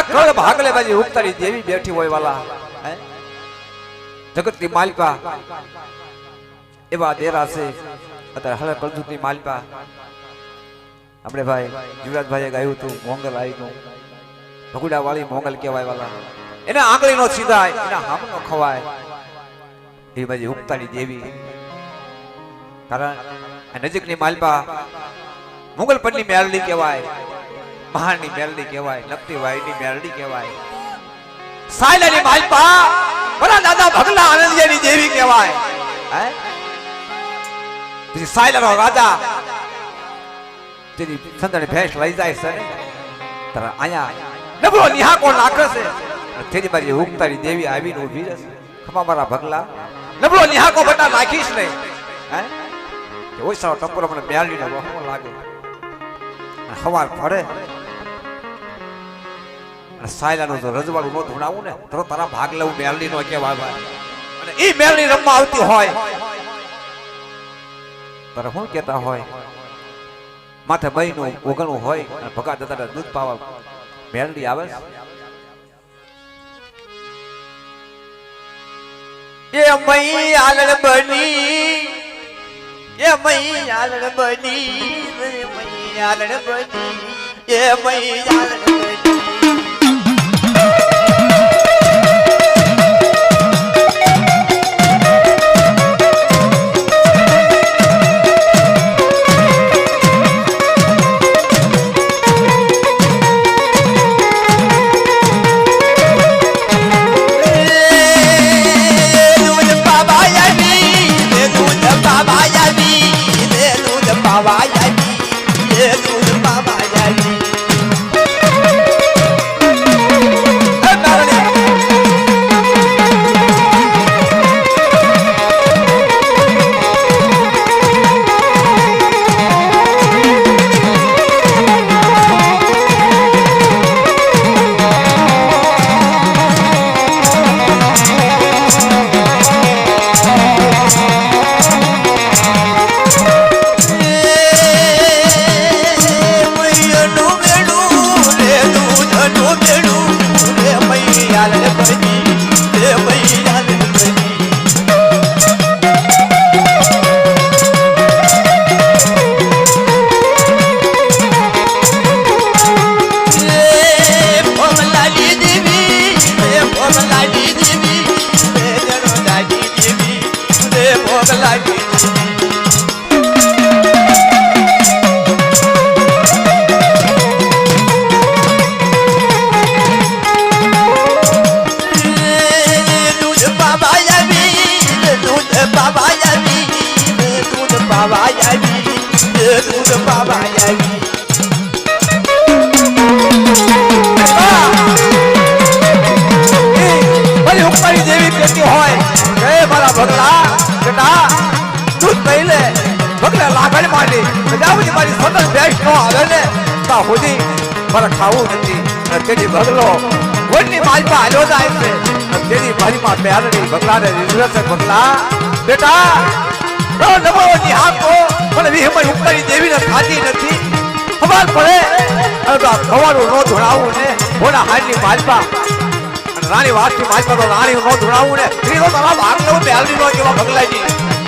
જરા કળ ભાગલે બાજી ઉગતારી દેવી બેઠી હોય વાલા જગતની માલિકા એવા દેરા છે. અત્યારે હળે કળજુતની માલિકા. આપણે ભાઈ યુવરાજભાઈએ ગાયું હતું, મોંગલ આવીનું. ભગુડા વાળી મોંગલ કહેવાય વાલા. એને આંગળી નો સીધાય, એના હામ નો ખવાય. એ બાજુ ઉગતાની દેવી. કારણ નજીકની માલપા મુગલ પરની મેળલી કહેવાય. મહાની મેલડી કહેવાય લપતી વાયની મેરડી કહેવાય. સાયલાની માલપા બરા દાદા ભગલા આનંદિયાની દેવી કહેવાય. હે? પછી સાયલાનો રાજા તેની સંતાને ભેંસ લઈ જાય છે તારા આયા નબળો નિહાકો નાખે છે? તેની બાજુ ઉગતારી દેવી આવીને ઊભી રહેશે. ખમા મારા ભગલા, નબળો નિહાકો બટા નાખીશ નહીં. હે? ઓછા ટપરો મને મેળવીને બહુ લાગે. સવાર પડે અને જો રજવાડું નો ધૂણાવું ને તો તારા ભાગ લેવું મેલડી નો ભાઈ અને એ મેલડી રમવા આવતી હોય. તારે શું કેતા હોય? માથે બહીનું ઓગણું હોય અને ભગા દાદા દૂધ પાવા મેલડી આવે એ મઈ આલડ બની, એ મઈ આલડ બની મઈ આલડ બની, એ મઈ આલડ બની. ભોગલાલી દેવી લે જનોદાલી દેવી લે ભોગલાલી દેવી દૂધ દૂધ બાબા આવી દૂધ બાબા આવી દૂધ બાબા આવી તા સુધી ખાવું નથી તેની ભગલો વનની માલપા હાલ્યો જાય છે તેની મારી માં બેરડી ભગલાને રીઝવે છે ભગલા બેટા રો નમો નિહાકો મને વિહમય ઉપરી દેવીને ખાતી નથી ખબર પડે ભવાનું નો ધોળાવું ને ભોળા હારની ભાજપા રાણી વાતથી ભાજપા તો રાણી નો ધોળાવું ને ત્રીજો તારા ભાગ લેવું બેરડી નો કેવા ભગલાજી